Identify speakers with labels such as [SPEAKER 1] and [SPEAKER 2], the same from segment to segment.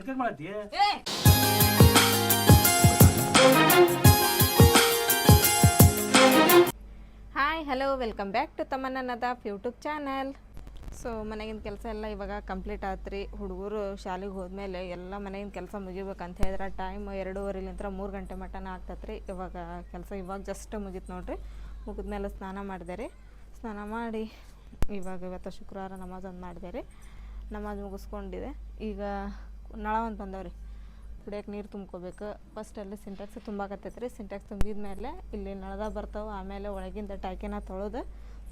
[SPEAKER 1] ಅದಕ್ಕೆ ಮಾಡತ್ತಿ
[SPEAKER 2] hi hello welcome back to ತಮ್ಮನ್ನ Nadaf YouTube channel so ಮನೆಗಿನ ಕೆಲಸ ಎಲ್ಲ ಇವಾಗ ಕಂಪ್ಲೀಟ್ ಆತ್ರಿ. ಹುಡುಗರು ಶಾಲೆಗೆ ಹೋದ್ಮೇಲೆ ಎಲ್ಲ ಮನೆಗಿನ ಕೆಲಸ ಮುಗಿಬೇಕಂತ ಹೇಳಿದ್ರೆ ಟೈಮ್ ಎರಡೂವರೆಲಿಂತ್ರ ಮೂರು ಗಂಟೆ ಮಟನ ಆಗ್ತತ್ರಿ. ಇವಾಗ ಕೆಲಸ ಇವಾಗ ಜಸ್ಟ್ ಮುಗೀತು ನೋಡ್ರಿ. ಮುಗಿದ್ಮೇಲೆ ಸ್ನಾನ ಮಾಡಿದೆ ರೀ ಸ್ನಾನ ಮಾಡಿ ಇವಾಗ ಇವತ್ತು ಶುಕ್ರವಾರ ನಮಾಜ್ ಒಂದು ಮಾಡಿದೆ ರೀ ನಮಾಜ್ ಮುಗಿಸ್ಕೊಂಡಿದೆ. ಈಗ ನಳ ಒಂದು ಬಂದವ್ರಿ. ಕುಡಿಯೋಕೆ ನೀರು ತುಂಬ್ಕೋಬೇಕು. ಫಸ್ಟ್ ಅಲ್ಲಿ ಸಿಂಟ್ಯಾಕ್ಸ್ ತುಂಬಾಕತ್ತೈತೆ ರೀ ಸಿಂಟ್ಯಾಕ್ಸ್ ತುಂಬಿದ ಮೇಲೆ ಇಲ್ಲಿ ನಳದ ಬರ್ತಾವೆ. ಆಮೇಲೆ ಒಳಗಿಂದ ಟ್ಯಾಕಿನ ತೊಳೆದು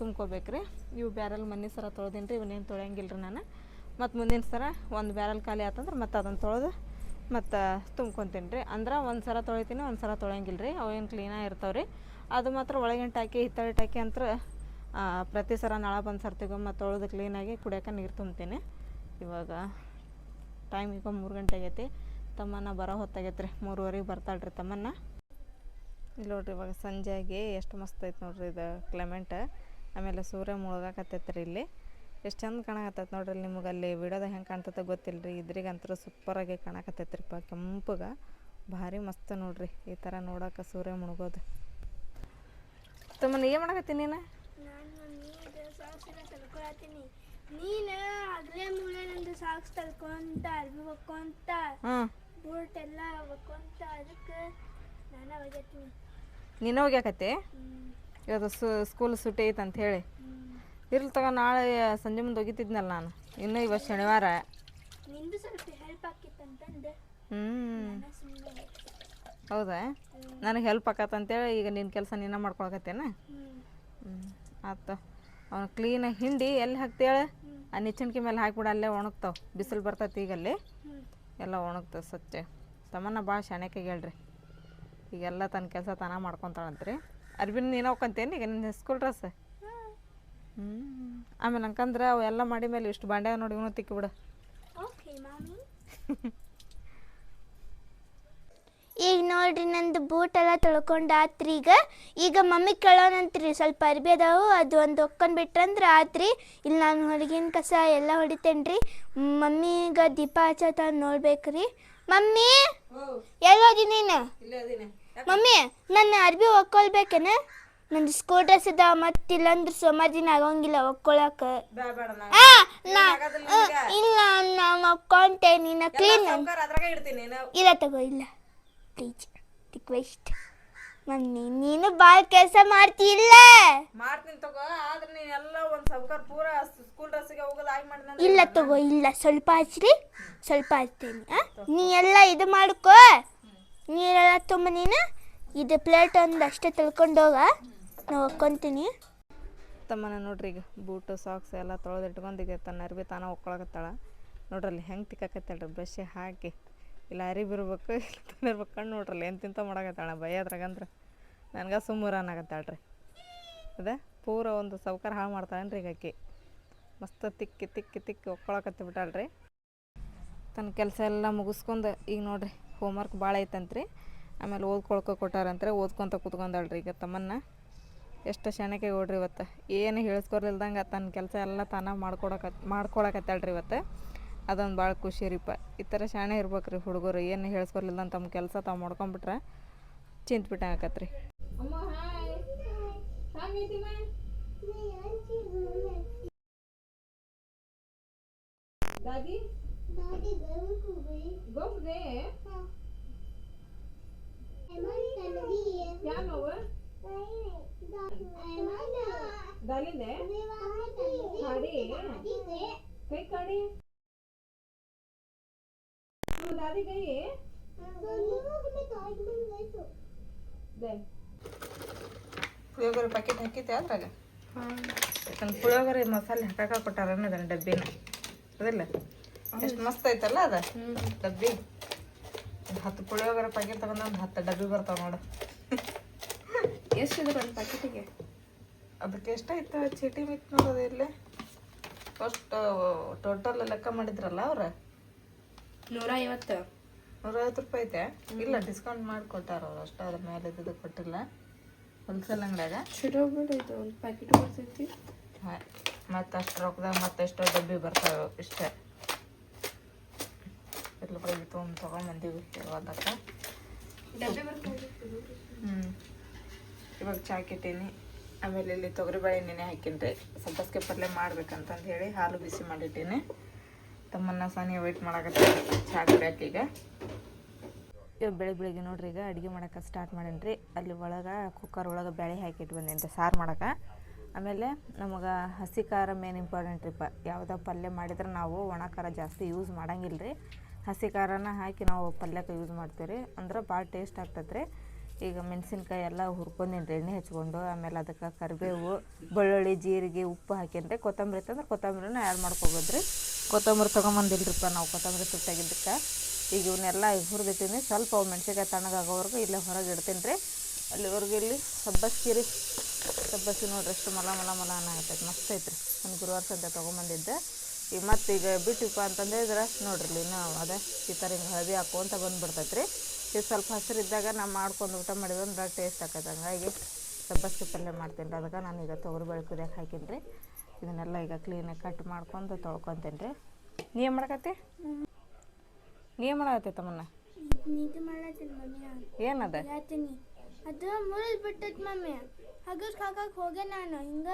[SPEAKER 2] ತುಂಬ್ಕೋಬೇಕು ರೀ ಇವು ಬ್ಯಾರಲ್ ಮನೆ ಸರ ತೊಳ್ದೀನಿ ರೀ ಇವನ್ನೇನು ತೊಳೆಯಂಗಿಲ್ಲ ರೀ ನಾನು. ಮತ್ತು ಮುಂದಿನ ಸರ ಒಂದು ಬ್ಯಾರಲ್ ಖಾಲಿ ಆತಂದ್ರೆ ಮತ್ತು ಅದನ್ನು ತೊಳೆದು ಮತ್ತು ತುಂಬ್ಕೊತೀನಿ ರೀ ಅಂದ್ರೆ ಒಂದು ಸರ ತೊಳಿತೀನಿ, ಒಂದು ಸರ ತೊಳೆಯಂಗಿಲ್ಲ ರೀ ಅವೇನು ಕ್ಲೀನಾಗಿ ಇರ್ತಾವೆ ರೀ ಅದು ಮಾತ್ರ ಒಳಗಿನ ಟಾಕಿ ಹಿತ್ತಳೆ ಟ್ಯಾಕಿ ಅಂತ ಪ್ರತಿ ಸರ ನಳ ಬಂದು ಸರ್ತಿಗೊಮ್ಮೆ ತೊಳೆದು ಕ್ಲೀನಾಗಿ ಕುಡಿಯೋಕೆ ನೀರು ತುಂಬ್ತೀನಿ. ಇವಾಗ ಟೈಮ್ ಈಗ ಮೂರು ಗಂಟೆ ಆಗೈತಿ. ತಮ್ಮನ್ನ ಬರೋ ಹೊತ್ತಾಗೈತೆ ರೀ ಮೂರುವರೆಗೆ ಬರ್ತಾಳೆ ರೀ ತಮ್ಮನ್ನ. ಇಲ್ಲಿ ನೋಡ್ರಿ ಇವಾಗ ಸಂಜೆ ಆಗಿ ಎಷ್ಟು ಮಸ್ತ್ ಐತೆ ನೋಡ್ರಿ ಇದು ಕ್ಲೆಮೆಂಟ್ ಆಮೇಲೆ ಸೂರ್ಯ ಮುಳುಗಾಕತ್ತೈತೆ ರೀ ಇಲ್ಲಿ. ಎಷ್ಟು ಚಂದ ಕಾಣಕತ್ತೈತೆ ನೋಡ್ರಿ ಇಲ್ಲಿ ನಿಮಗೆ ಅಲ್ಲಿ ವಿಡಿಯೋದಾಗ ಹೆಂಗೆ ಕಾಣ್ತೈತೆ ಗೊತ್ತಿಲ್ಲ ರೀ ಇದ್ರಿಗಂತೂ ಸೂಪರಾಗಿ ಕಾಣಕತ್ತೈತೆ ರೀ ಕೆಂಪಗೆ. ಭಾರಿ ಮಸ್ತ್ ನೋಡ್ರಿ ಈ ಥರ ನೋಡೋಕೆ ಸೂರ್ಯ ಮುಳುಗೋದು. ತಮ್ಮನ ಏನು ಮಾಡಕತ್ತೀನಿ ನೀನು?
[SPEAKER 3] ನಾನು ಹಗಲೇ ಮುಳೆ ನಂದು ಸಾಕ್ಸ್ ತಲ್ಕೊಂತ ಅರ್ಬಿ ಹೊಕ್ಕೊಂತ ಬೂಟ್ ಎಲ್ಲ ಹೊಕ್ಕೊಂತ ಅದಕ್ಕೆ ನಾನು ಒಗ್ಯತ್ತೀನಿ
[SPEAKER 2] ನೀನು ಹೋಗ್ಯಾಕತ್ತೆ? ಇವತ್ತು ಸು ಸ್ಕೂಲ್ ಸುಟ್ಟಿ ಐತೆ ಅಂತ ಹೇಳಿ. ಇರ್ಲಿ ತಗೋ ನಾಳೆ ಸಂಜೆ ಮುಂದೆ ಹೋಗಿತಿದ್ನಲ್ಲ ನಾನು. ಇನ್ನೂ ಇವತ್ತು ಶನಿವಾರ.
[SPEAKER 3] ನಿಂದು ಸ್ವಲ್ಪ ಹೆಲ್ಪ್ ಆಕಿತ್ತಂತಂದು
[SPEAKER 2] ಹ್ಞೂ ಹೌದಾ. ನನಗೆ ಹೆಲ್ಪ್ ಆಕತ್ತಂತೇಳಿ ಈಗ ನಿನ್ನ ಕೆಲಸ ನೀನು ಮಾಡ್ಕೊಳಕತ್ತೇನ?
[SPEAKER 3] ಹ್ಞೂ
[SPEAKER 2] ಹ್ಞೂ ಆತ. ಅವನು ಕ್ಲೀನಾಗಿ ಹಿಂಡಿ ಎಲ್ಲಿ ಹಾಕ್ತೇಳೆ ಆ ನಿಚ್ಚಣಿಕೆ ಮೇಲೆ ಹಾಕಿಬಿಡ ಅಲ್ಲೇ ಒಣಗ್ತಾವೆ. ಬಿಸಿಲು ಬರ್ತೈತಿ ಈಗ ಅಲ್ಲಿ ಎಲ್ಲ ಒಣಗ್ತವೆ ಸ್ವಚ್ಛ ತಮ್ಮನ್ನ ಭಾಳ ಶಾಣೆಕಾಗಿ ಹೇಳ್ರಿ. ಈಗೆಲ್ಲ ತನ್ನ ಕೆಲಸ ತಾನ ಮಾಡ್ಕೊತಾಳಂತ್ರಿ. ಅರ್ಬಿನ ನೀನು ಹೋಗ್ಕೊಂತೇನು? ಈಗ ನಿನ್ನ ಸ್ಕೂಲ್ ಡ್ರೆಸ್ ಹ್ಞೂ ಆಮೇಲೆ ಅಂಕಂದ್ರೆ ಅವೆಲ್ಲ ಮಾಡಿ ಮೇಲೆ ಇಷ್ಟು ಬಾಂಡ್ಯಾಗ ನೋಡಿ ಇವನು ತಿಕ್ಕಿಬಿಡು
[SPEAKER 3] ಈಗ ನೋಡ್ರಿ ನಂದು ಬೂಟ್ ಎಲ್ಲ ತೊಳ್ಕೊಂಡು ಆತ್ರಿ ಈಗ. ಈಗ ಮಮ್ಮಿ ಕೇಳೋಣಂತ್ರಿ ಸ್ವಲ್ಪ ಅರ್ಬಿ ಅದಾವು ಅದು ಒಂದು ಒಕ್ಕೊಂಡ್ ಬಿಟ್ರಂದ್ರೆ ಆತ್ರಿ. ಇಲ್ಲಿ ನಾನು ಹೊರಗಿನ ಕಸ ಎಲ್ಲ ಹೊಡಿತೇನ್ರಿ. ಮಮ್ಮಿಗ ದೀಪ ಹಚ್ಚತ ನೋಡ್ಬೇಕ್ರಿ. ಮಮ್ಮಿ ಎಲ್ಲೋದಿ ನೀನು? ಮಮ್ಮಿ ನನ್ನ ಅರ್ಬಿ ಒಕ್ಕೊಳ್ಬೇಕೇನ? ನಂದು ಸ್ಕೂಲ್ ಡ್ರೆಸ್ ಅದ ಮತ್ತಿಲ್ಲಂದ್ರೆ ಸುಮಾರು ದಿನ ಆಗೋಂಗಿಲ್ಲ ಒಕ್ಕೊಳಕ. ಇಲ್ಲ ನಾನು ಒಕ್ಕೊಂತೆ ನೀನು ಕ್ಲೀನ್ ಇಲ್ಲ ತಗೋ ಇಲ್ಲ. ಪ್ಲೀಸ್ ರಿಕ್ವೆಸ್ಟ್ ಮಮ್ಮಿ ನೀನು ಭಾಳ ಕೆಲಸ ಮಾಡ್ತಿಲ್ಲ.
[SPEAKER 2] ಮಾಡ್ತೀನಿ ತಗೋ ಆದ್ರೆ ನೀನ್ ಎಲ್ಲ ಒಂದ್ ಸೌಕರ್ ಪೂರ ಸ್ಕೂಲ್ ಡ್ರೆಸ್ಗೆ ಹೋಗೋದು ಆಗಿ ಮಾಡಿ
[SPEAKER 3] ಇಲ್ಲ ತಗೋ ಇಲ್ಲ ಸ್ವಲ್ಪ ಹಚ್ರಿ ಸ್ವಲ್ಪ ಹಚ್ತೇನೆ ಆ? ನೀ ಎಲ್ಲ ಇದು ಮಾಡ್ಕೋ. ನೀರೆಲ್ಲ ತುಂಬ ನೀನು ಇದು ಪ್ಲೇಟ್ ಒಂದು ಅಷ್ಟೇ ತಿಳ್ಕೊಂಡು ಹೋಗ ನಾ ಒಕ್ಕೊಂತೀನಿ
[SPEAKER 2] ತಮ್ಮನ ನೋಡ್ರಿ ಈಗ ಬೂಟು ಸಾಕ್ಸ್ ಎಲ್ಲ ತೊಳೆದು ಈಗ ತನ್ನ ಅರ್ಬಿ ತಾನ ಒಕ್ಕೊಳಕತ್ತಾಳ ನೋಡ್ರಿ ಅಲ್ಲಿ ಹೆಂಗೆ ತಿಕ್ಕಾಕತ್ತಾಳ್ರಿ ಬ್ರಷ್ ಹಾಕಿ. ಇಲ್ಲ ಅರಿಬಿ ಇರ್ಬೇಕು ಇಲ್ಲ ತಂದಿರ್ಬೇಕು ಕಣ್ಣು ನೋಡ್ರಲ್ಲ, ಏನು ತಿಂತ ಮಾಡಕತ್ತಾಳ ಬೈಯದ್ರಾಗಂದ್ರೆ ನನಗೆ ಸುಮ್ಮರ ಅನ್ನಕತ್ತಾಳ್ರಿ ಅದ? ಪೂರ ಒಂದು ಸೌಕರ್ಯ ಹಾಳು ಮಾಡ್ತಾಳೇನ್ರಿ ಈಗ ಆಕಿ ಮಸ್ತ್ ತಿಕ್ಕಿ ತಿಕ್ಕಿ ತಿಕ್ಕಿ ಒಕ್ಕೊಳಕತ್ತಿ ಬಿಟ್ಟಾಳ್ರಿ. ತನ್ನ ಕೆಲಸ ಎಲ್ಲ ಮುಗಿಸ್ಕೊಂಡು, ಈಗ ನೋಡ್ರಿ ಹೋಮ್ವರ್ಕ್ ಭಾಳ ಐತಂತ್ರಿ. ಆಮೇಲೆ ಓದ್ಕೊಳ್ಕೊ ಕೊಟ್ಟಾರಂತ್ರಿ, ಓದ್ಕೊತ ಕೂತ್ಕೊಂಡಾಳ್ರಿ ಈಗ ತಮ್ಮನ್ನ. ಎಷ್ಟು ಶಾಣಕ್ಕೆ ಓಡ್ರಿ ಇವತ್ತು. ಏನು ಹೇಳಿಸ್ಕೊರ್ಲಿಲ್ದಂಗೆ ತನ್ನ ಕೆಲಸ ಎಲ್ಲ ತಾನ ಮಾಡ್ಕೊಡಕ ಮಾಡ್ಕೊಳಕತ್ತಾಳ್ರಿ ಇವತ್ತು. ಅದೊಂದು ಭಾಳ ಖುಷಿ ರೀಪ ಈ ಥರ ಶಾಣೆ ಇರ್ಬೇಕು ರೀ ಹುಡುಗರು. ಏನು ಹೇಳಿಸ್ಕೊರ್ಲಿಲ್ದಂಗೆ ತಮ್ಮ ಕೆಲಸ ತಾವು ಮಾಡ್ಕೊಂಬಿಟ್ರೆ ಚಿಂತ ಬಿಟ್ಟ ಆಕತ್ರಿ ಕೈ ಕಾಡಿ. ದಾದಿ है? ಪುಳಿಯೋಗರೆ ಪ್ಯಾಕೆಟ್ ಹಾಕಿತ್ತೆ ಅದ್ರಾಗ ಪುಳಿಯೋಗರೆ ಮಸಾಲೆ ಹಾಕಾಕ ಕೊಟ್ಟಾರ ಅದನ್ನ ಡಬ್ಬಿನ ಅದಿಲ್ಲ ಎಷ್ಟು ಮಸ್ತ್ ಐತಲ್ಲ ಅದ ಡಬ್ಬಿ ಒಂದ್ ಹತ್ತು ಪುಳಿಯೋಗರೆ ಪ್ಯಾಕೆಟ್ ತಗೊಂಡ ಒಂದು ಹತ್ತು ಡಬ್ಬಿ ಬರ್ತಾವ ನೋಡು
[SPEAKER 4] ಎಷ್ಟಿದೆ ಒಂದು ಪ್ಯಾಕೆಟಿಗೆ
[SPEAKER 2] ಅದಕ್ಕೆ ಎಷ್ಟಾಯ್ತು ಚೀಟಿ ಮಿತ್ ನೋಡೋದು ಇಲ್ಲೇ ಫಸ್ಟ್ ಟೋಟಲ್ ಲೆಕ್ಕ ಮಾಡಿದ್ರಲ್ಲ ಅವ್ರ
[SPEAKER 4] ನೂರ ಐವತ್ತು
[SPEAKER 2] ನೂರೈವತ್ತು ರೂಪಾಯಿ ಐತೆ ಇಲ್ಲ ಡಿಸ್ಕೌಂಟ್ ಮಾಡಿ ಕೊಟ್ಟಾರ ಅವ್ರು. ಅಷ್ಟು ಅದ್ರ ಮೇಲೆ ಇದು ಕೊಟ್ಟಿಲ್ಲ. ಹೋಲ್ಸೇಲ್ ಅಂಗಡ್ಯಾಗ?
[SPEAKER 4] ಚಲೋ ಬಿಡು ಇದು. ಒಂದು ಪ್ಯಾಕೆಟ್ ಬರ್ತೈತಿ
[SPEAKER 2] ಮತ್ತು ಅಷ್ಟು ರೊಕ್ಕದಾಗ ಮತ್ತೆಷ್ಟೋ ಡಬ್ಬಿ ಬರ್ತಾವೆ ಇಷ್ಟೇ.
[SPEAKER 5] ಎಲ್ಲ ಬೆಳಗ್ಗೆ ತೊಗೊಂಡು ತೊಗೊಂಬಂದೀವಿ
[SPEAKER 6] ಬರ್ತಾ
[SPEAKER 5] ಹ್ಞೂ ಇವಾಗ ಚಾ ಕೆಟ್ಟೀನಿ. ಆಮೇಲೆ ಇಲ್ಲಿ ತೊಗರಿಬೇಳೆ ನೆನೆ ಹಾಕಿನ್ರಿ. ಸಬ್ಬಸ್ಗೆ ಪಲ್ಯ ಮಾಡ್ಬೇಕಂತಂದು ಹೇಳಿ ಹಾಲು ಬಿಸಿ ಮಾಡಿಟ್ಟೀನಿ. ತಮ್ಮನ್ನ ಸಾನಿ ವೆಯ್ಟ್ ಮಾಡಕತ್ತ ಚಾ ಕುಡಿಯಕ್ಕೆ ಈಗ. ಇವಾಗ ಬೆಳಿಗ್ಗೆ ಬೆಳಿಗ್ಗೆ ನೋಡ್ರಿ ಈಗ ಅಡುಗೆ ಮಾಡೋಕೆ ಸ್ಟಾರ್ಟ್ ಮಾಡೀನಿ ಅಲ್ಲಿ ಒಳಗೆ ಕುಕ್ಕರ್ ಒಳಗೆ ಬೇಳೆ ಹಾಕಿಟ್ಟು ಬಂದೇನಿ ಸಾರು ಮಾಡೋಕೆ. ಆಮೇಲೆ ನಮಗೆ ಹಸಿ ಖಾರ ಮೇನ್ ಇಂಪಾರ್ಟೆಂಟ್ ರೀ ಪ. ಯಾವುದೋ ಪಲ್ಯ ಮಾಡಿದ್ರೆ ನಾವು ಒಣ ಖಾರ ಜಾಸ್ತಿ ಯೂಸ್ ಮಾಡಂಗಿಲ್ಲ ರೀ ಹಸಿ ಖಾರನ ಹಾಕಿ ನಾವು ಪಲ್ಯಕ್ಕೆ ಯೂಸ್ ಮಾಡ್ತೀವಿ ರೀ ಅಂದ್ರೆ ಭಾಳ ಟೇಸ್ಟ್ ಆಗ್ತದೆ ರೀ ಈಗ ಮೆಣಸಿನ್ಕಾಯಿ ಎಲ್ಲ ಹುರ್ಕೊಂಡೀನಿ ಎಣ್ಣೆ ಹಚ್ಕೊಂಡು, ಆಮೇಲೆ ಅದಕ್ಕೆ ಕರಿಬೇವು, ಬೆಳ್ಳುಳ್ಳಿ, ಜೀರಿಗೆ, ಉಪ್ಪು ಹಾಕಿನ್ರಿ ಕೊತ್ತಂಬರಿ ಇತ್ತಂದ್ರೆ ಕೊತ್ತಂಬರಿನ ಆ್ಯಡ್ ಮಾಡ್ಕೊಬೋದು ರೀ ಕೊತ್ತಂಬರಿ ತೊಗೊಂಬಂದಿಲ್ರಿಪ್ಪ ನಾವು ಕೊತ್ತಂಬರಿ ತುಟ್ಟಾಗಿದ್ದಕ್ಕೆ ಈಗ ಇವನ್ನೆಲ್ಲ ಹುರಿದಿಟ್ಟಿನಿ. ಸ್ವಲ್ಪ ಅವು ಮೆಣಸಿನ್ಕಾಯಿ ತಣ್ಣಗಾಗೋವರೆಗೂ ಇಲ್ಲೇ ಹೊರಗೆ ಇಡ್ತೀನಿ ರೀ ಅಲ್ಲಿವರೆಗೂ ಇಲ್ಲಿ ಸಬ್ಬಸ್ಗಿ ರೀ ಸಬ್ಬಸ್ಸಿ ನೋಡ್ರಿ ಅಷ್ಟು ಮಲ ಮಲ ಮಲ ಅನ್ನ ಮಸ್ತ್ ಐತ್ರಿ. ಒಂದು ಗುರುವಾರ ಸಂತೆ ತೊಗೊಂಬಂದಿದ್ದೆ. ಈಗ ಮತ್ತೆ ಈಗ ಬಿಟ್ಟಿಪ್ಪ ಅಂತಂದ್ರೆ ಇದ್ರೆ ನೋಡ್ರಿ ಇಲ್ಲಿ ನಾವು ಅದೇ ಈ ಥರ ಹಿಂಗೆ ಹಳದಿ ಹಾಕ್ಕೊಂತ ಬಂದುಬಿಡ್ತೈತೆ ರೀ ಇದು ಸ್ವಲ್ಪ ಹಸಿರು ಇದ್ದಾಗ ನಾವು ಮಾಡ್ಕೊಂಡು ಊಟ ಮಾಡಿದ್ರೆ ಒಂಥರ ಟೇಸ್ಟ್ ಆಕೈತೆ ಹಂಗಾಗಿ ಸಬ್ಬಸ್ಗೆ ಪಲ್ಯ ಮಾಡ್ತೀನಿ. ರೀ ಅದಕ್ಕೆ ನಾನು ಈಗ ತೊಗರಿಬೇಳೆ ಕುದಿಯಕ್ಕೆ ಹಾಕೀನಿ ರೀ ಇದನ್ನೆಲ್ಲ ಈಗ ಕ್ಲೀನಾಗಿ ಕಟ್ ಮಾಡ್ಕೊಂಡು ತೊಳ್ಕೊತೀನಿ ರೀ ನೀ ಏನು ಮಾಡಕತ್ತಿ ನೀ ಏನು ಮಾಡಕತ್ತಿ ತಮ್ಮನ್ನ ಏನದ?
[SPEAKER 7] ಅದು ಮುರಿದ್ ಬಿಟ್ಟೈತೆ ಮಮ್ಮಿ. ಹಗಸ್ ಹಾಕಕ್ ಹೋಗೆ ನಾನು ಹಿಂಗ.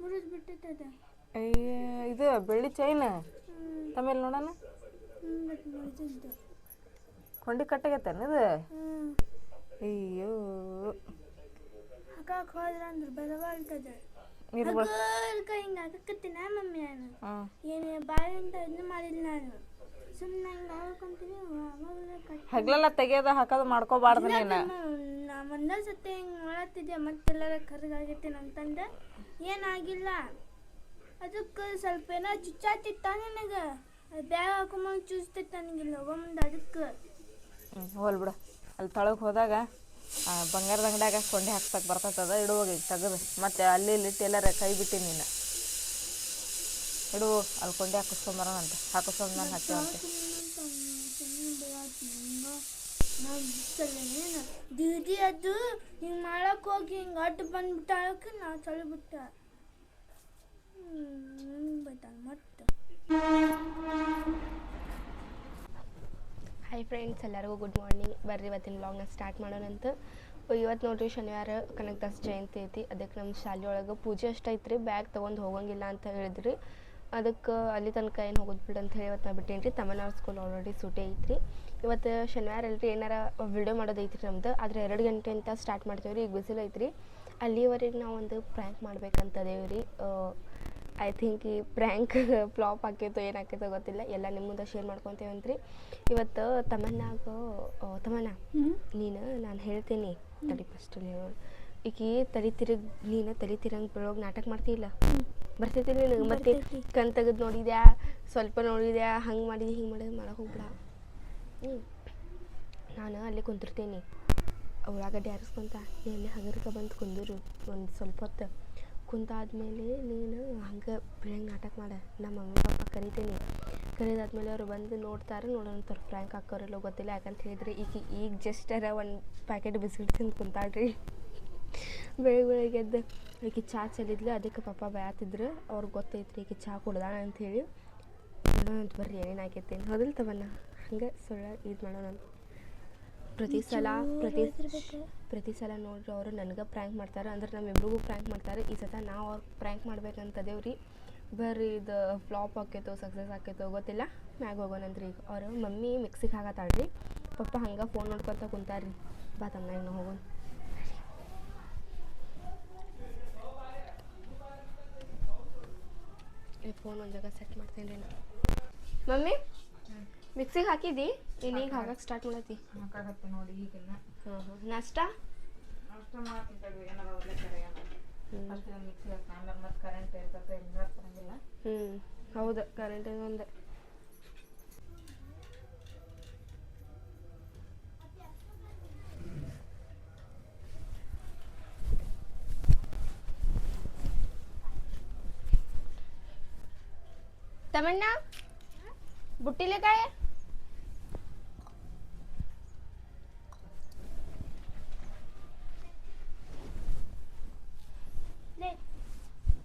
[SPEAKER 7] ಮುರಿದ್ ಬಿಟ್ಟೈತೆ ಅದು.
[SPEAKER 5] ಅಯ್ಯ ಇದು ಬೆಳ್ಳಿ ಚೈನ್ ತಮ್ಮ ನೋಡೋಣ? ಕೊಂಡಿ ಕಟ್ಟಾಗೈತೇನು ಇದು ಅಯ್ಯೋ.
[SPEAKER 7] ಹಾಕಕ್ ಹೋದ್ರ ಅಂದ್ರೆ ಬರವಲ್ತದ.
[SPEAKER 5] ಇರ್ಬೋದು
[SPEAKER 7] ಹಿಂಗ ಹಾಕಕತ್ತೀನ ಮಮ್ಮಿ ನಾನು. ಏನು ಬಾಳೆಂತ ಇದನ್ನ ಮಾಡಿಲ್ಲ ನಾನು. ಸುಮ್ಮನೆ ಹಿಂಗೆ ಹಾಕೊಂತೀನಿ
[SPEAKER 5] ಹಗ್ಲೆಲ್ಲ ತೆಗಿಯೋದು ಹಾಕೋದು ಮಾಡ್ಕೋಬಾರ್ದು ನೀನು.
[SPEAKER 7] ನಾ ಒಂದೇ ಸತಿ ಹಿಂಗೆ ಮಾಡತ್ತಿದ್ದೆ ಮತ್ತೆಲ್ಲರ ಕರ್ಗಾಗೈತೇನೆ ಅಂತಂದೆ ಏನಾಗಿಲ್ಲ. ಅದಕ್ಕೆ ಸ್ವಲ್ಪ ಏನೋ ಚುಚ್ಚಾತಿತ್ತ ನನಗೆ. ಬ್ಯಾಗ್ ಹಾಕೊಂಬಂದು ಚೂಸ್ತಿತ್ತು ನನಗಿಲ್ಲ ಹೋಗಂದು ಅದಕ್ಕೆ.
[SPEAKER 5] ಹೋಲ್ ಬಿಡು. ಅಲ್ಲಿ ತಳಗೆ ಹೋದಾಗ ಬಂಗಾರದ ಅಂಗಡ್ಯಾಗ ಕೊಂಡೆ ಹಾಕ್ಸಕ್ಕೆ ಬರ್ತೈತದ ಇಡುವಾಗ ಈಗ ತೆಗೆದು. ಮತ್ತು ಅಲ್ಲಿ ಇಲ್ಲಿ ಟೇಲರ್ ಕೈ ಬಿಟ್ಟಿನಿ ನೀನು. ಇಡು ಅಲ್ಲಿ ಕೊಂಡೆ ಹಾಕಿಸ್ಕೊಂಬರೋಣ ಅಂತ. ನಾನು ಹಾಕ್ತೇವಂತೆ
[SPEAKER 7] ದೀದಿ ಅದು ಹಿಂಗೆ ಮಾಡಕ್ಕೆ ಹೋಗಿ ಹಿಂಗೆ ಅಡ್ಡು ಬಂದ್ಬಿಟ್ಟಾಳಕ್ಕೆ ನಾ ಚಳಿಬಿಟ್ಟ ಹ್ಞೂ ಬೈತಾಳ ಮತ್ತೆ
[SPEAKER 4] ಹಾಯ್ ಫ್ರೆಂಡ್ಸ್ ಎಲ್ಲರಿಗೂ ಗುಡ್ ಮಾರ್ನಿಂಗ್ ಬರ್ರಿ, ಇವತ್ತಿನ ವ್ಲಾಗ್ನ ಸ್ಟಾರ್ಟ್ ಮಾಡೋಣಂತ ಇವತ್ತು ನೋಡ್ರಿ ಶನಿವಾರ ಕನಕದಾಸ ಜಯಂತಿ ಐತಿ. ಅದಕ್ಕೆ ನಮ್ಮ ಶಾಲೆ ಒಳಗೆ ಪೂಜೆ ಅಷ್ಟು ರೀ ಬ್ಯಾಗ್ ತೊಗೊಂಡು ಹೋಗಂಗಿಲ್ಲ ಅಂತ ಹೇಳಿದ್ರಿ. ಅದಕ್ಕೆ ಅಲ್ಲಿ ತನಕ ಏನು ಹೋಗೋದು ಬಿಡು ಅಂತ ಹೇಳಿ ಇವತ್ತು ನಾ ಬಿಟ್ಟೇನಿ ರೀ ತಮಿಳ್ನಾಡು ಸ್ಕೂಲ್ ಆಲ್ರೆಡಿ ಸೂಟಿ ಐತ್ರಿ. ಇವತ್ತು ಶನಿವಾರ ಅಲ್ರಿ ಏನಾರ ವಿಡಿಯೋ ಮಾಡೋದು ಐತ್ರಿ ನಮ್ದು. ಆದರೆ ಎರಡು ಗಂಟೆ ಅಂತ ಸ್ಟಾರ್ಟ್ ಮಾಡ್ತೇವೆ ರೀ ಈಗ ಬಿಸಿಲು ಐತ್ರಿ. ಅಲ್ಲಿವರೆಗೆ ನಾವು ಒಂದು ಪ್ರ್ಯಾಂಕ್ ಮಾಡ್ಬೇಕಂತದೇವ್ರಿ ಐ ಥಿಂಕ್ ಈ ಪ್ರ್ಯಾಂಕ್ ಫ್ಲಾಪ್ ಆಕೈತೋ ಏನು ಆಕೈತೋ ಗೊತ್ತಿಲ್ಲ. ಎಲ್ಲ ನಿಮ್ಮ ಮುಂದೆ ಶೇರ್ ಮಾಡ್ಕೊತೇವಂತ್ರಿ ಇವತ್ತು ತಮನ್ನಾಗ ತಮನ್ನ ನೀನು ನಾನು ಹೇಳ್ತೀನಿ. ತಡಿ ಫಸ್ಟ್ ನೀವು ಈಕಿ ತಲೆ ತಿರುಗ್ ನೀನು ತಲೆ ತಿರಂಗ್ ಬರೋಗಿ ನಾಟಕ ಮಾಡ್ತಿಲ್ಲ ಬರ್ತೈತಿ ನಿನಗೆ ಮತ್ತೆ ಕಣ್ ತೆಗೆದು ನೋಡಿದ್ಯಾ? ಸ್ವಲ್ಪ ನೋಡಿದ್ಯಾ? ಹಂಗೆ ಮಾಡಿದ್ಯಾ ಹಿಂಗೆ ಮಾಡಿದ್ರೆ ಮಾಡೋಕೆ ಹೋಗ್ಬಿಡ. ಹ್ಞೂ ನಾನು ಅಲ್ಲಿ ಕುಂತಿರ್ತೀನಿ. ಉಳ್ಳಾಗಡ್ಡೆ ಆರಿಸ್ಕೊಂತ ನೀ ಅಲ್ಲಿ ಹಗರ್ಕ ಬಂದು ಕುಂದಿರು. ಒಂದು ಸ್ವಲ್ಪ ಹೊತ್ತು. ಕುಂತಾದ್ಮೇಲೆ ನೀನು ಹಂಗೆ ಪ್ರ್ಯಾಂಕ್ ನಾಟಕ ಮಾಡ. ನಮ್ಮ ಮಮ್ಮಿ ಪಪ್ಪ ಕರಿತೀನಿ. ಕರೆದಾದ್ಮೇಲೆ ಅವ್ರು ಬಂದು ನೋಡ್ತಾರೆ ನೋಡೋಂಥವ್ರು ಫ್ರ್ಯಾಂಕ್ ಹಾಕೋರಿಲ್ಲೋ ಗೊತ್ತಿಲ್ಲ. ಯಾಕಂತ ಹೇಳಿದ್ರೆ ಈಗ ಈಗ ಅರ ಒಂದು ಪ್ಯಾಕೆಟ್ ಬಿಸ್ಕಿಟ್ ತಿಂದು ಕುಂತಾಳ್ರಿ. ಬೆಳಗ್ಗೆ ಬೆಳಗ್ಗೆ ಎದ್ದು ಈಕೆ ಚಹಾ ಚೆಲ್ಲಿದ್ಲು. ಅದಕ್ಕೆ ಪಪ್ಪ ಬಯಾತಿದ್ರು. ಅವ್ರಿಗೆ ಗೊತ್ತೈತ್ರಿ ಈಕೆ ಚಹಾ ಕುಡ್ದಾಳ ಅಂಥೇಳಿ ನೋಡೋಣ ಅಂತ ಬರ್ರಿ, ಏನೇನು ಆಗೈತೆ ಹೌದಿಲ್ಲ ತವನ್ನ ಹಂಗೆ ಸುಳ್ಳ ಇದು ಮಾಡೋಣ. ಪ್ರತಿ ಸಲ ಪ್ರತಿ ಪ್ರತಿ ಸಲ ನೋಡ್ರಿ ಅವರು ನನಗೆ ಪ್ರ್ಯಾಂಕ್ ಮಾಡ್ತಾರೆ ಅಂದ್ರೆ ನಮ್ಮಿಬ್ರಿಗೂ ಪ್ರ್ಯಾಂಕ್ ಮಾಡ್ತಾರೆ. ಈ ಸತ ನಾವು ಅವ್ರು ಪ್ರ್ಯಾಂಕ್ ಮಾಡ್ಬೇಕಂತದೇವ್ರಿ ಬರ್ರಿ ಇದು ಫ್ಲಾಪ್ ಆಕೈತೋ ಸಕ್ಸಸ್ ಆಕೈತೋ ಗೊತ್ತಿಲ್ಲ. ಮ್ಯಾಗ ಹೋಗೋಣಂತ್ರಿ ಈಗ. ಅವರು ಮಮ್ಮಿ ಮಿಕ್ಸಿಗೆ ಹಾಕತ್ತಾಳ್ರಿ. ಪಪ್ಪ ಹಂಗೆ ಫೋನ್ ನೋಡ್ಕೊತ ಕುಂತಾರ್ರಿ. ಬಾ ತಮ್ಮ ನಾವು ಹೋಗೋಣ. ಫೋನ್ ಒಂದು ಜಾಗ ಸೆಟ್ ಮಾಡ್ತೀನಿ ರೀ ಮಮ್ಮಿ? ಮಿಕ್ಸಿಗೆ ಹಾಕಿದಿ? ನೀನು ಈಗ ಹಾಕಕ್ಕೆ ಸ್ಟಾರ್ಟ್ ಮಾಡತ್ತಿ
[SPEAKER 5] ಹಾಕಾಗತ್ತೆ ನೋಡಿ ಈಗಿನ್ನ
[SPEAKER 4] ಹಾಂ ಹಾಂ ನಾಷ್ಟ
[SPEAKER 5] ಅಷ್ಟು ಮಾಡ್ತಿದ್ದೇವೆ ಏನಾರ ಒಳ್ಳೆ ಕರೆ ಅಷ್ಟು ಮಿಕ್ಸಿ ಆಮೇಲೆ ಮತ್ತೆ ಕರೆಂಟ್ ಇರ್ತದೆ ಇಲ್ಲ ಬರಂಗಿಲ್ಲ.
[SPEAKER 4] ಹ್ಞೂ ಹೌದು ಕರೆಂಟ್ ಒಂದು. ತಮಣ್ಣ ಬುಟ್ಟಿಲೆ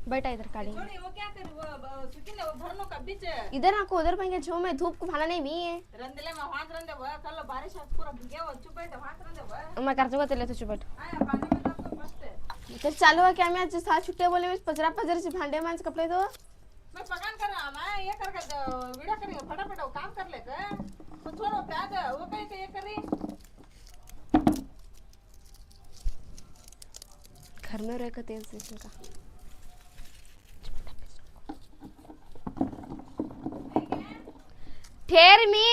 [SPEAKER 4] बैठा इधर काली
[SPEAKER 5] वो क्या करी वो सुखीले वो भरनो का बीच
[SPEAKER 4] इधर आपको उधर जो मैं धूप को भाना नहीं भी है।
[SPEAKER 5] रंदले में हाथ रंदे वो कल बारिश आज पूरा भीगे वो चुप बैठे हाथ रंदे वो
[SPEAKER 4] मैं कर दूँगा तेरे तो चुप बैठ।
[SPEAKER 5] आया पानी में तो
[SPEAKER 4] तो चालू है क्या? मैं आज बोले मैं पजरा पजर से भांडे मांस कपड़े दो
[SPEAKER 5] मैं पकान कर रहा मैं ये कर कर वीडियो करेंगे फटाफट काम कर ले तो छोड़ो प्याज वो कहीं ये करी
[SPEAKER 4] घर में रहेगा तेल स्टेशन का। ठेर मी।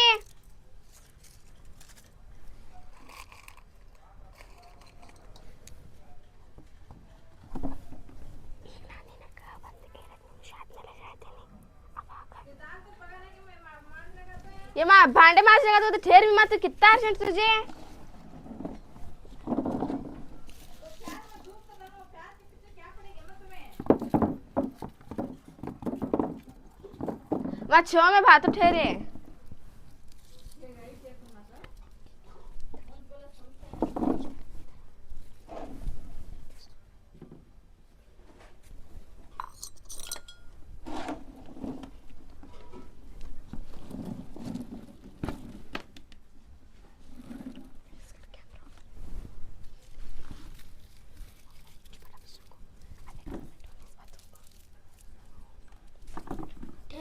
[SPEAKER 4] ये माँ भांडे मांजने का तो ठेर मी मात्र कितना अर्जेंट तुझे? वहाँ छो में भात ठहरे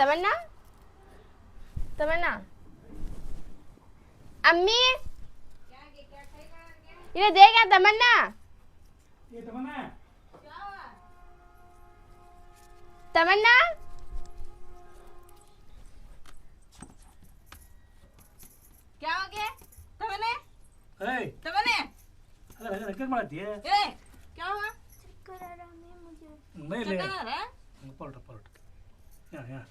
[SPEAKER 4] तमन्ना? तमन्ना? अम्मी? इन्हें देगा तमन्ना?
[SPEAKER 1] ये तमन्ना
[SPEAKER 4] तमन्ना?
[SPEAKER 5] क्या हो गया? तमन्ने?
[SPEAKER 1] ए
[SPEAKER 5] तमन्ने?
[SPEAKER 1] अरे भाई रखकर मारती है।
[SPEAKER 5] ए क्या हुआ? चक्कर आ रहा है मुझे।
[SPEAKER 1] नहीं ले पलट पलट। यहाँ यहाँ।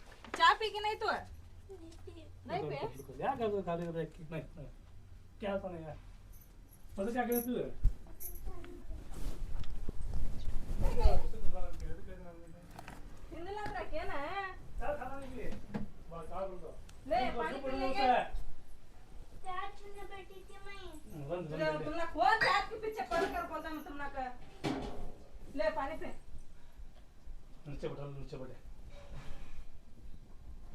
[SPEAKER 5] पी की नहीं तू नाही
[SPEAKER 1] नहीं नहीं करतो खाली करतो की नाही नाही। क्या होता नाही यार? कसं काय करत तू
[SPEAKER 5] तुमना कौन चाट के पीछे पड़ कर पहुँचा तुमना का ले पानी पे।
[SPEAKER 1] नीचे बैठा नीचे बैठा।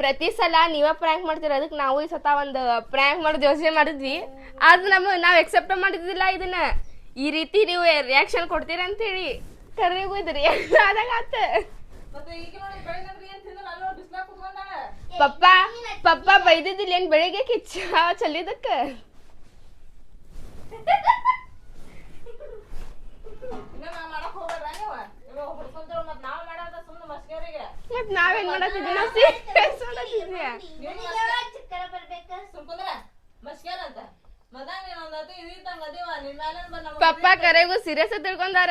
[SPEAKER 4] ಪ್ರತಿ ಸಲ ನೀವ ಪ್ರ್ಯಾಂಕ್ ಮಾಡ್ತೀರ ಅದಕ್ಕೆ ನಾವು ಈ ಸತ ಒಂದು ಪ್ರ್ಯಾಂಕ್ ಮಾಡೋದು ಯೋಚನೆ ಮಾಡಿದ್ವಿ. ಅದು ನಮ್ಮ ನಾವು ಎಕ್ಸೆಪ್ಟ್ ಮಾಡಿದ್ದಿಲ್ಲ ಇದನ್ನ. ಈ ರೀತಿ ನೀವು ರಿಯಾಕ್ಷನ್ ಕೊಡ್ತೀರ ಅಂತೇಳಿ. ಕರ್ರಿಗೂ ಇದು ರಿಯಾಕ್ಷನ್ ಆದಾಗ ಆತ. ಪಪ್ಪ ಪಪ್ಪ ಬೈದಿದ್ದಿಲ್ಲ ಏನ್ ಬೆಳಿಗ್ಗೆ ಕಿಚ್ಚ? ಚಲ್ಲಿದಕ್ಕ
[SPEAKER 5] ಮಾಡಕ್ ಹೋಗ್ಬೇಡ ನೀವು? ಹುಡ್ಕೊಂತಾರ ಮತ್
[SPEAKER 4] ಮತ್ ನಾವೇನ್ ಮಾಡತ್ತಿದ್ವಿ? ನಾವು ಸೀರಿಯಸ್ ಮಾಡತ್ತಿದ್ವಿ. ಪಪ್ಪ ಕರೆಗೂ ಸೀರಿಯಸ್ ತಿಳ್ಕೊಂಡಾರ.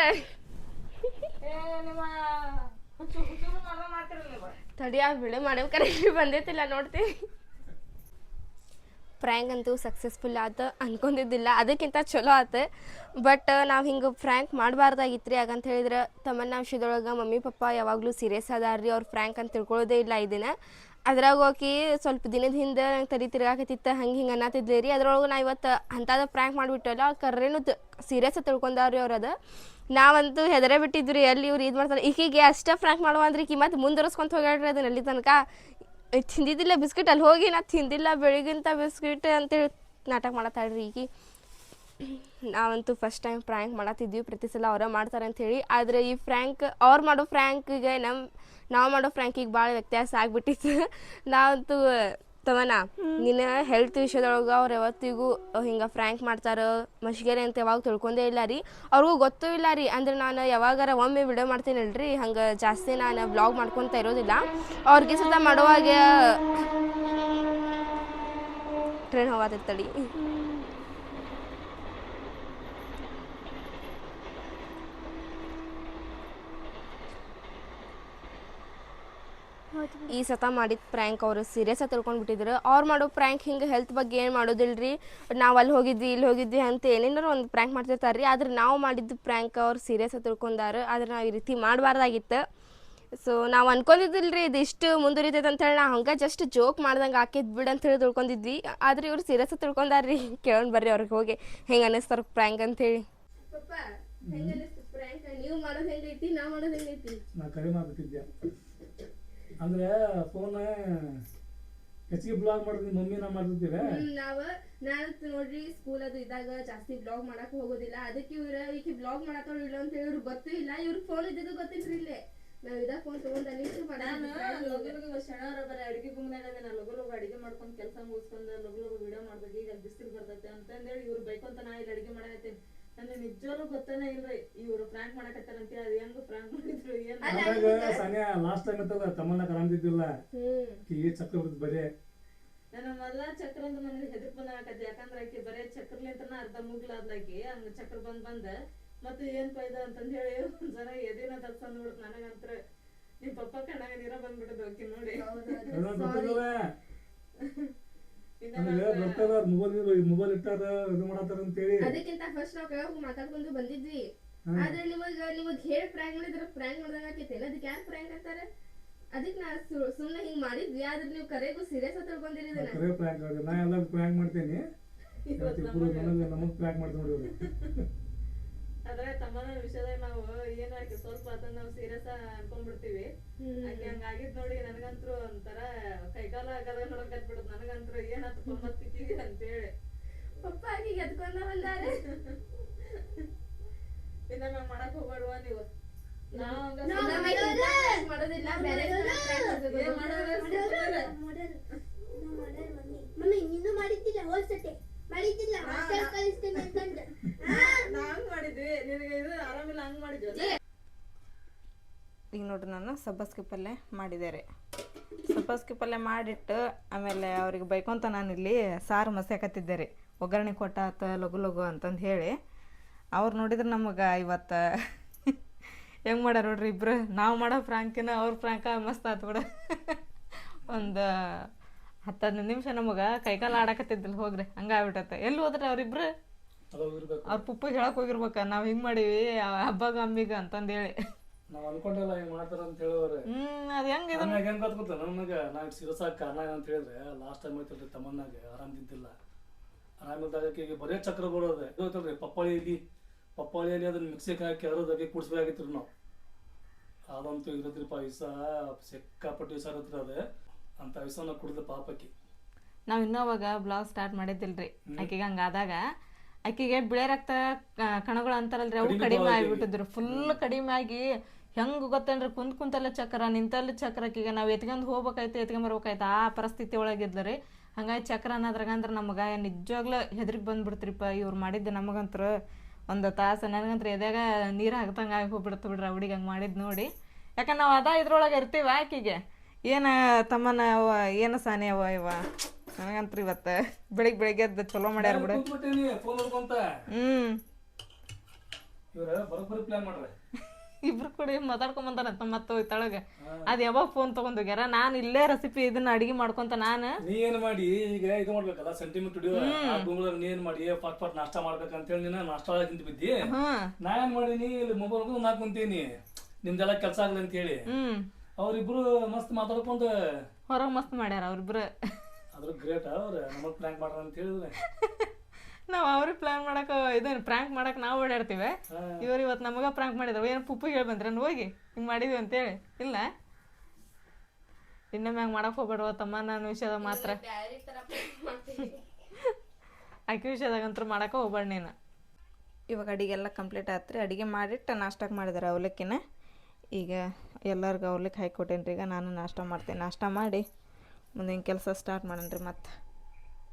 [SPEAKER 4] ತಡಿ ಆ ಬಂದಿತ್ತಿಲ್ಲ ಮಾಡೇವು ಕರೆಕ್ಟ್ ಬಂದೈತಿಲ್ಲ ನೋಡ್ತೀವಿ ಫ್ರ್ಯಾಂಕ್ ಅಂತೂ ಸಕ್ಸಸ್ಫುಲ್ ಆತು ಅನ್ಕೊಂಡಿದ್ದಿಲ್ಲ. ಅದಕ್ಕಿಂತ ಚಲೋ ಆತು. ಬಟ್ ನಾವು ಹಿಂಗೆ ಫ್ರ್ಯಾಂಕ್ ಮಾಡಬಾರ್ದಾಗಿತ್ತು ರೀ ಯಾಕಂತ ಹೇಳಿದ್ರೆ, ತಮ್ಮನ್ನ ಮಮ್ಮಿ, ಪಪ್ಪ ಯಾವಾಗಲೂ ಸೀರಿಯಸ್ ಅದಾರ ರೀ ಅವ್ರು ಫ್ರ್ಯಾಂಕ್ ಅಂತ ತಿಳ್ಕೊಳ್ಳೋದೇ ಇಲ್ಲ ಇದನ್ನು ಅದ್ರಾಗ ಹೋಗಿ ಸ್ವಲ್ಪ ದಿನದ ಹಿಂದೆ ನಂಗೆ ತಲೆ ತಿರ್ಗಾಕತ್ತಿತ್ತು. ಹಂಗೆ ಹಿಂಗೆ ಅನ್ನತ್ತಿದ್ದೆ ರೀ. ಅದ್ರೊಳಗೆ ನಾ ಇವತ್ತು ಅಂಥದ್ದು ಪ್ರ್ಯಾಂಕ್ ಮಾಡಿಬಿಟ್ಟಲ್ಲ ಕರ್ರೇನು ಸೀರಿಯಸ್ ತಿಳ್ಕೊಂಡಾರ್ರಿ ಅವ್ರು ಅದು. ನಾವಂತೂ ಹೆದರೇ ಬಿಟ್ಟಿದ್ವಿ ಎಲ್ಲಿ ಇವ್ರು ಇದು ಮಾಡ್ತಾರೆ. ಈಗೀಗೆ ಅಷ್ಟೇ ಫ್ರ್ಯಾಂಕ್ ಮಾಡುವ ಅಂದ್ರೆ ಈಕಿ ಮತ್ತೆ ಮುಂದುವರ್ಸ್ಕೊಂತ ಹೋಗ್ಯಾಡ್ರಿ ಅದನ್ನ ಅಲ್ಲಿ ತನಕ. ತಿಂದಿದ್ದಿಲ್ಲ ಬಿಸ್ಕಿಟ್, ಅಲ್ಲಿ ಹೋಗಿ ನಾ ತಿಂದಿಲ್ಲ, ಬೆಳಿಗ್ಗಿಂತ ಬಿಸ್ಕಿಟ್ ಅಂತೇಳಿ ನಾಟಕ ಮಾಡತ್ತಾಳ್ರಿ ಈಗ ನಾವಂತೂ ಫಸ್ಟ್ ಟೈಮ್ ಫ್ರ್ಯಾಂಕ್ ಮಾಡತ್ತಿದ್ವಿ ಪ್ರತಿ ಸಲ ಅವರೇ ಮಾಡ್ತಾರೆ ಅಂತ ಹೇಳಿ ಆದರೆ ಈ ಫ್ರ್ಯಾಂಕ್ ಅವ್ರು ಮಾಡೋ ಫ್ರ್ಯಾಂಕಿಗೆ ನಮ್ಮ ನಾವು ಮಾಡೋ ಫ್ರ್ಯಾಂಕಿಗೆ ಭಾಳ ವ್ಯತ್ಯಾಸ ಆಗಿಬಿಟ್ಟಿತ್ತು. ನಾವಂತೂ ತವನ ನಿನ್ನ ಹೆಲ್ತ್ ವಿಷಯದೊಳಗೆ ಅವ್ರು ಯಾವತ್ತಿಗೂ ಹಿಂಗೆ ಫ್ರ್ಯಾಂಕ್ ಮಾಡ್ತಾರೆ ಮಶ್ಗೆರೆ ಅಂತ ಯಾವಾಗ ತಿಳ್ಕೊಂಡೇ ಇಲ್ಲ ರೀ. ಅವ್ರಿಗೂ ಗೊತ್ತೂ ಇಲ್ಲ ರೀ. ಅಂದ್ರೆ ನಾನು ಯಾವಾಗಾರ ಒಮ್ಮೆ ವಿಡಿಯೋ ಮಾಡ್ತೀನಲ್ರಿ. ಹಂಗೆ ಜಾಸ್ತಿ ನಾನು ಬ್ಲಾಗ್ ಮಾಡ್ಕೊತ ಇರೋದಿಲ್ಲ. ಅವ್ರಿಗೆ ಸುತ್ತ ಮಾಡುವಾಗ ಟ್ರೈನ್ ಹೋಗತ್ತಡಿ ಈ ಸತ ಮಾಡಿದ ಪ್ರ್ಯಾಂಕ್ ಅವರು ಸೀರಿಯಸ್ ಆಗಿ ತಿಳ್ಕೊಂಡ್ಬಿಟ್ಟಿದ್ರು. ಅವ್ರು ಮಾಡೋ ಪ್ರ್ಯಾಂಕ್ ಹಿಂಗೆ ಹೆಲ್ತ್ ಬಗ್ಗೆ ಏನು ಮಾಡೋದಿಲ್ರಿ? ನಾವು ಅಲ್ಲಿ ಹೋಗಿದ್ವಿ ಇಲ್ಲಿ ಹೋಗಿದ್ವಿ ಅಂತ ಏನೇನಾರು ಒಂದು ಪ್ರ್ಯಾಂಕ್ ಮಾಡ್ತಿರ್ತಾರೆ ರೀ ಆದ್ರೆ ನಾವು ಮಾಡಿದ್ದು ಪ್ರ್ಯಾಂಕ್ ಅವ್ರು ಸೀರಿಯಸ್ ಆಗಿ ತಿಳ್ಕೊಂಡಾರ. ಆದ್ರೆ ನಾವು ಈ ರೀತಿ ಮಾಡಬಾರ್ದಾಗಿತ್ತು. ಸೊ ನಾವು ಅನ್ಕೊಂಡಿದ್ದಿಲ್ರಿ ಇದು ಇಷ್ಟು ಮುಂದುವರಿತೈತೆ ಅಂತ ಹೇಳಿ. ನಾವು ಹಂಗೆ ಜಸ್ಟ್ ಜೋಕ್ ಮಾಡ್ದಂಗೆ ಹಾಕಿದ್ ಬಿಡು ಅಂತ ಹೇಳಿ ತಿಳ್ಕೊಂಡಿದ್ವಿ. ಆದ್ರೆ ಇವ್ರು ಸೀರಿಯಸ್ ಆಗಿ ತಿಳ್ಕೊಂಡಾರ್ರಿ. ಕೇಳೋಣ ಬರ್ರಿ ಅವ್ರಿಗೆ ಹೋಗಿ. ಹೆಂಗೆ ಅನ್ನಿಸ್ತಾರ ಪ್ರ್ಯಾಂಕ್ ಅಂತ ಹೇಳಿ. ಪಪ್ಪ ಹೆಂಗೆ ಅನ್ನಿಸ್ತು ಪ್ರ್ಯಾಂಕ್ ನೀವು ಮಾಡೋದು ಹೆಂಗೈತಿ ನಾವು ಮಾಡೋದು ಹೆಂಗೈತಿ?
[SPEAKER 1] ನಾ ಕಡಿಮೆ ಆಗ್ಬಿಟ್ಟಿದ್ದೆ ಅಂದ್ರೆ ಫೋನ್ ಹೆಚ್ಚಿಗೆ ಬ್ಲಾಗ್ ಮಾಡಿದ್ವಿ ಮಮ್ಮಿ ನಾ ಮಾಡ್ತಿದ್ದೀವಿ
[SPEAKER 4] ನಾವ ನಾನು ನೋಡ್ರಿ ಸ್ಕೂಲ್ ಅದು ಇದ್ದಾಗ ಜಾಸ್ತಿ ಬ್ಲಾಗ್ ಮಾಡಕ್ ಹೋಗೋದಿಲ್ಲ. ಅದಕ್ಕೆ ಇವ್ರ ಈಕೆ ಬ್ಲಾಗ್ ಮಾಡಕ್ ಇಲ್ಲ ಅಂತ ಹೇಳಿ ಇವ್ರಿಗೆ ಗೊತ್ತೂ ಇಲ್ಲ. ಇವ್ರ ಫೋನ್ ಇದ್ದಿದ್ದು ಗೊತ್ತಿಲ್ರಿ ಇಲ್ಲೇ. ನಾವ್ ಇದ ಫೋನ್ ತಗೊಂಡ್ ಅಲ್ಲಿಟ್ಟು
[SPEAKER 5] ನಾನು ಲಗು ಲಗು ಶನಿವಾರ ಬರೀ ಅಡಿಗೆ ಗುಮ್ನಾಗ ನಾನು ಲಗು ಲಗು ಅಡಿಗೆ ಮಾಡ್ಕೊಂಡು ಕೆಲಸ ಮುಗಿಸ್ಕೊಂಡು ಲಗು ಲಗು ವಿಡಿಯೋ ಮಾಡ್ಬೇಕು. ಈಗ ಬಿಸಿಲು ಬರ್ತೈತೆ ಅಂತಂದೇಳಿ ಇವ್ರು ಬೈಕೊಂತ ನಾ ಇಲ್ಲಿ ಅಡಿಗೆ ಮಾಡಕತ್ತೀನಿ. ನನಗೆ ನಿಜವಾಗ್ಲೂ ಗೊತ್ತಾನೆ ಇಲ್ರಿ ಇವ್ರು ಫ್ರಾಂಕ್ ಮಾಡಕತ್ತಾರ ಅಂತ ಹೇಳಿ ಹೆಂಗ್ ಫ್ರಾಂಕ್ ಮಾಡಿದ್ರು ಏನ್
[SPEAKER 1] ಅದ್ರಾಗ ಸಾನ್ಯಾ ಲಾಸ್ಟ್ ಟೈಮ್ ಇತ್ತಲ್ಲ ತಮ್ಮನ್ನ ಕರಂದಿದ್ದಿಲ್ಲ. ಈ ಚಕ್ರ ಬಿಡ್ತು ಬರೀ.
[SPEAKER 5] ನನ್ನ ಮೊದಲ ಚಕ್ರ ಅಂದ್ರೆ ನನಗೆ ಹೆದರ್ಕ್ ಬಂದಾಕತಿ ಯಾಕಂದ್ರ ಆಕಿ ಬರೇ ಚಕ್ರಲಿಂತನ ಅರ್ಧ ಮುಗ್ಲಾದ್ಲಾಕಿ ಹಂಗ ಚಕ್ರ ಬಂದ್ ಬಂದ ಮತ್ತೆ ಏನ್ ಫೈದ ಅಂತಂದ್ ಹೇಳಿ ಒಂದ್ಸಲ ಎದಿನ ತರ್ಸಂದ್ ಬಿಡ್ತು ನನಗಂತ್ರ. ನಿಮ್ ಪಪ್ಪ ಕಣ್ಣಾಗ ನೀರ ಬಂದ್ಬಿಟ್ಟದ ಆಕಿ ನೋಡಿ.
[SPEAKER 1] ನನಗೆ ಬರ್ತಾರ ಮೊಬೈಲ್ ಮೊಬೈಲ್ ಇಟ್ಟಾರ ಇದು ಮಾಡತ್ತಾರ ಅಂತೇಳಿ.
[SPEAKER 4] ಅದಕ್ಕಿಂತ ಫಸ್ಟ್ ನಾವ್ ಕೆಳಗ್ ಮಾತಾಡ್ಕೊಂಡು ಬಂದಿದ್ವಿ. ಆದ್ರೆ ನಿಮಗ ನಿಮಗ್ ಹೇಳಿ ಪ್ರ್ಯಾಂಕ್ ಮಾಡಿದ್ರ ಪ್ರ್ಯಾಂಕ್ ಮಾಡ್ದಂಗ ಆಕೈತಿ ಅದಕ್ಕೆ ಯಾರು ಪ್ರ್ಯಾಂಕ್ ಅಂತಾರೆ? ಅದಕ್ಕೆ ನಾ ಸುಮ್ಮನೆ ಸುಮ್ನೆ ಹಿಂಗ್ ಮಾಡಿದ್ವಿ ಆದ್ರೆ ನೀವು ಕರೆಗೂ ಸೀರಿಯಸ್ ಆಗಿ ಇದನ್ನ
[SPEAKER 1] ಕರೆ ಪ್ರ್ಯಾಂಕ್ ಆಗ ನಾ ಎಲ್ಲ ಪ್ರ್ಯಾಂಕ್ ಮಾಡ್ತೇನೆ. ನನಗೆ ನಮಗ್ ಪ್ರ್ಯಾಂಕ್ ಮಾಡ್ತೀನಿ ನೋಡಿ.
[SPEAKER 5] ಅದ್ರ ತಮ್ಮನ ವಿಷಯದಾಗ ನಾವು ಏನ್ ಆಕಿ ಸ್ವಲ್ಪ ಅದನ್ನ ನಾವು ಸೀರಿಯಸ್ ಅನ್ಕೊಂಡ್ಬಿಡ್ತೀವಿ. ಆಕಿ ಹಂಗ ಆಗಿದ್ ನೋಡಿ ನನಗಂತ್ರು ಒಂಥರ ಕೈಕಾಲ ಆಗದ ನೋಡಕ್ ಬಿಡುದ್ ನನಗಂತ್ರು ಏನ್ ಹತ್ಕೊಂಬತ್ತಿದ್ದೀವಿ ಅಂತೇಳಿ.
[SPEAKER 4] ಪಪ್ಪ ಆಕಿಗೆ ಎದ್ಕೊಂಡ ಬಂದಾರೆ?
[SPEAKER 5] ಇನ್ನ ನಾವ್ ಮಾಡಕ್ ಹೋಗ್ಬೇಡ್ವಾ ನೀವು?
[SPEAKER 4] ಮಾಡೋದಿಲ್ಲ.
[SPEAKER 7] ಮಮ್ಮಿ. ನೀನು ಮಾಡಿದ್ದಿಲ್ಲ ಹೋಲ್ಸತೆ ಮಾಡಿದ್ದಿಲ್ಲ. ಹಾಸ್ಟೆಲ್ ಕಳಿಸ್ತೇನೆ ಅಂತಂದು.
[SPEAKER 5] ನಾವ್ ಮಾಡಿದ್ವಿ. ನಿನಗೆ ಇದು ಆರಾಮಿಲ್ಲ ಹಂಗ್ ಮಾಡಿದ್ವಿ
[SPEAKER 2] ಈಗ ನೋಡ್ರಿ ನಾನು ಸಬ್ಬಸ್ಗೆ ಪಲ್ಯ ಮಾಡಿದ್ದಾರೆ ಸಬ್ಬಸ್ಗೆ ಪಲ್ಯ ಮಾಡಿಟ್ಟು ಆಮೇಲೆ ಅವ್ರಿಗೆ ಬೈಕೊಂತ ನಾನು ಇಲ್ಲಿ ಸಾರು ಮಸ್ಯಾಕತ್ತಿದ್ದೆ ರೀ. ಒಗ್ಗರಣೆ ಕೊಟ್ಟಾತ ಲಘು ಲಘು ಅಂತಂದು ಹೇಳಿ. ಅವ್ರು ನೋಡಿದ್ರೆ ನಮಗೆ ಇವತ್ತು ಹೆಂಗೆ ಮಾಡ್ಯಾರ ನೋಡ್ರಿ ಇಬ್ಬರು ನಾವು ಮಾಡೋ ಫ್ರಾಂಕಿನ ಅವ್ರ ಫ್ರಾಂಕ ಮಸ್ತ್ ಆತು ಬಿಡ. ಒಂದು ಹತ್ತು ಹದಿನೈದು ನಿಮಿಷ ನಮಗೆ ಕೈಕಾಲು ಆಡಕತ್ತಿದ್ದಿಲ್ಲ ಹೋಗ್ರಿ. ಹಂಗೆ ಆಗ್ಬಿಟ್ಟತ್ತೆ ಎಲ್ಲಿ ಹೋದ್ರೆ ಅವ್ರಿಬ್ರು ಅವ್ರ ಪುಪ್ಪಿಗೆ ಹೇಳಕ್ ಹೋಗಿರ್ಬೇಕ. ನಾವು ಹಿಂಗೆ ಮಾಡೀವಿ ಹಬ್ಬಗ ಅಮ್ಮಿಗ ಅಂತಂದು ಹೇಳಿ.
[SPEAKER 1] ನಾವ್ ಅನ್ಕೊಂಡಲ್ಲ ಹಿಂಗ್ ಮಾಡ್ತಾರ ಅಂತ ಹೇಳಿದ್ರೆ
[SPEAKER 2] ಹ್ಮ್ ಅದ್ ಹೆಂಗ್ ಇದು?
[SPEAKER 1] ನನಗೆ ಹೆಂಗ್ ಗೊತ್ತ ನನಗೆ ನಾ ಸಿರಸಾಕ ಕಾರಣ ಅಂತ ಹೇಳಿದ್ರೆ ಲಾಸ್ಟ್ ಟೈಮ್ ಐತಲ್ರಿ ತಮ್ಮನ್ನಾಗ ಆರಾಮದಿದ್ದಿಲ್ಲ ಆರಾಮ್ ಆಕೆಗೆ ಬರೇ ಚಕ್ರ ಬರೋದೆ. ಇದು ಐತಲ್ರಿ ಪಪ್ಪಾಳಿ ಇಲ್ಲಿ ಪಪ್ಪಾಳಿ ಅಲ್ಲಿ ಅದನ್ನ ಮಿಕ್ಸಿಗೆ ಹಾಕಿ ಅರೋದಾಗಿ ಕುಡಿಸ್ಬೇಕಾಗಿತ್ರಿ ನಾವು. ಅದಂತೂ ಇರತ್ರಿಪ್ಪ ವಿಷ ಸಿಕ್ಕಾಪಟ್ಟು ವಿಷ ಇರತ್ರಿ ಅದೇ. ಅಂತ ವಿಷನ ಕುಡಿದ ಪಾಪಕ್ಕೆ.
[SPEAKER 2] ನಾವ್ ಇನ್ನ ಅವಾಗ ಬ್ಲಾಗ್ ಸ್ಟಾರ್ಟ್ ಮಾಡಿದ್ದಿಲ್ರಿ. ಆಕೆಗೆ ಹಂಗಾದಾಗ ಆಕಿಗೆ ಬಿಳೆ ರಕ್ತ ಕಣಗಳು ಅಂತಾರಲ್ರಿ ಅವು
[SPEAKER 1] ಕಡಿಮೆ
[SPEAKER 2] ಆಗ್ಬಿಟ್ಟಿದ್ರು. ಫುಲ್ ಕಡಿಮೆ ಆಗಿ ಹೆಂಗ್ ಗೊತ್ತೇನ್ರಿ? ಕುಂತ್ ಕುಂತಲ್ಲ ಚಕ್ರ ನಿಂತಲ್ಲ ಚಕ್ರ ಆಕಿಗೆ ನಾವು ಎತ್ಕೊಂಡು ಹೋಗ್ಬೇಕಾಯ್ತು ಎತ್ಕೊಂಡ್ ಬರ್ಬೇಕಾಯ್ತು ಆ ಪರಿಸ್ಥಿತಿ ಒಳಗಿದ್ರಿ ಹಂಗಾಗಿ ಚಕ್ರ ಅನ್ನೋದ್ರಾಗ ಅಂದ್ರೆ ನಮಗ ನಿಜವಾಗ್ಲೂ ಹೆದ್ರಿಗೆ ಬಂದ್ಬಿಡ್ತ್ರಿಪ್ಪ. ಇವ್ರು ಮಾಡಿದ್ದು ನಮಗಂತ್ರ ಒಂದು ತಾಸು ನನಗಂತ್ರ ಎದ್ಯಾಗ ನೀರು ಹಾಕ್ದಂಗೆ ಆಗಿ ಹೋಗ್ಬಿಡ್ತು ಬಿಡ್ರಿ ಹುಡುಗಿ ಹಂಗೆ ಮಾಡಿದ್ದು ನೋಡಿ. ಯಾಕಂದ್ರೆ ನಾವು ಅದ ಇದ್ರೊಳಗೆ ಇರ್ತೀವಿ ಆಕಿಗೆ. ಏನ ತಮ್ಮನ ಅವ ಏನು ಸಾನೆ ಅವ ಇವ? ನನಗಂತ್ರ ಇವತ್ತು ಬೆಳಿಗ್ಗೆ ಬೆಳಿಗ್ಗೆ ಎದ್ದು ಚಲೋ ಮಾಡ್ಯಾರ ಬಿಡು.
[SPEAKER 1] ಕೂತ್ಬಿಟ್ಟೇನಿ?
[SPEAKER 5] ಇಬ್ರು ಕೂಡ ಮಾತಾಡ್ಕೊಂಬಂತಾರಂತ ಮತ್ತೆ ಹೋಯ್ತಾಳಗ. ಅದ ಯಾವಾಗ ಫೋನ್ ತಗೊಂಡ್ ಹೋಗ್ಯಾರ ನಾನು ಇಲ್ಲೇ ರೆಸಿಪಿ ಇದನ್ನ ಅಡಿಗೆ ಮಾಡ್ಕೊಂತ ನಾನು.
[SPEAKER 1] ನೀ ಏನ್ ಮಾಡಿ? ಈಗ ಇದು ಮಾಡ್ಬೇಕಲ್ಲ ಸೆಂಟಿಮೆಂಟ್ ಹಿಡಿಯೋ ಆ ಗುಂಗ್ಳರ್ ನೀ ಏನ್ ಮಾಡಿ? ಫಟ್ ಫಟ್ ನಾಷ್ಟ ಮಾಡ್ಬೇಕಂತ ಹೇಳಿ ನೀನು ನಾಷ್ಟ ಒಳಗೆ ಬಿದ್ದಿ. ನಾ ಏನ್ ಮಾಡೀನಿ ಇಲ್ಲಿ ಮೊಬೈಲ್ ನಾ ಕುಂತೀನಿ. ನಿಮ್ದೆಲ್ಲ ಕೆಲಸ ಆಗ್ಲಿ ಅಂತ ಹೇಳಿ. ಅವ್ರಿಬ್ರು ಮಸ್ತ್ ಮಾತಾಡ್ಕೊಂತ
[SPEAKER 5] ಹೊರಗೆ ಮಸ್ತ್ ಮಾಡ್ಯಾರ ಅವ್ರಿಬ್ರು.
[SPEAKER 1] ಅದ್ರ ಗ್ರೇಟ್ ಅವ್ರ ನಮಗ್ ಪ್ರ್ಯಾಂಕ್ ಮಾಡ್ರ ಅಂತ ಹೇಳಿದ್ರೆ.
[SPEAKER 5] ನಾವು ಅವ್ರಿಗೆ ಪ್ಲಾನ್ ಮಾಡಕ್ ಇದನ್ ಪ್ರ್ಯಾಂಕ್ ಮಾಡಕ್ ನಾವು ಓಡಾಡ್ತೀವಿ. ಇವ್ರು ಇವತ್ತು ನಮಗ ಪ್ರಾಂಕ್ ಮಾಡಿದ್ರು. ಏನು ಪುಪ್ಪು ಹೇಳಿ ಬಂದ್ರೇನು ಹೋಗಿ ಹಿಂಗೆ ಮಾಡಿದ್ವಿ ಅಂತೇಳಿ ಇಲ್ಲ? ಇನ್ನೊಮ್ಮೆ ಹಂಗೆ ಮಾಡಕ್ ಹೋಗ್ಬೇಡವ ತಮ್ಮ ನಾನು ವಿಷಯದ ಮಾತ್ರ.
[SPEAKER 4] ಅಕ್ಕಿ ವಿಷಯದಾಗಂತ್ರ ಮಾಡ್ತೀವಿ
[SPEAKER 5] ಆಕಿ ವಿಷಯದಾಗಂತೂ ಮಾಡಕ್ಕೆ ಹೋಗ್ಬೇಡ ನೀನು. ಇವಾಗ ಅಡಿಗೆ ಎಲ್ಲ ಕಂಪ್ಲೀಟ್ ಆತ್ರಿ. ಅಡಿಗೆ ಮಾಡಿಟ್ಟು ನಾಷ್ಟಕ್ಕೆ ಮಾಡಿದಾರೆ ಅವಲಕ್ಕಿನ. ಈಗ ಎಲ್ಲರಿಗೂ ಅವಲಕ್ಕಿ ಹಾಕಿ ಕೊಟ್ಟೇನಿ ಈಗ ನಾನು ನಾಷ್ಟ ಮಾಡ್ತೀನಿ. ನಾಷ್ಟ ಮಾಡಿ ಮುಂದಿನ ಕೆಲಸ ಸ್ಟಾರ್ಟ್ ಮಾಡೋಣ ರೀ ಮತ್ತೆ.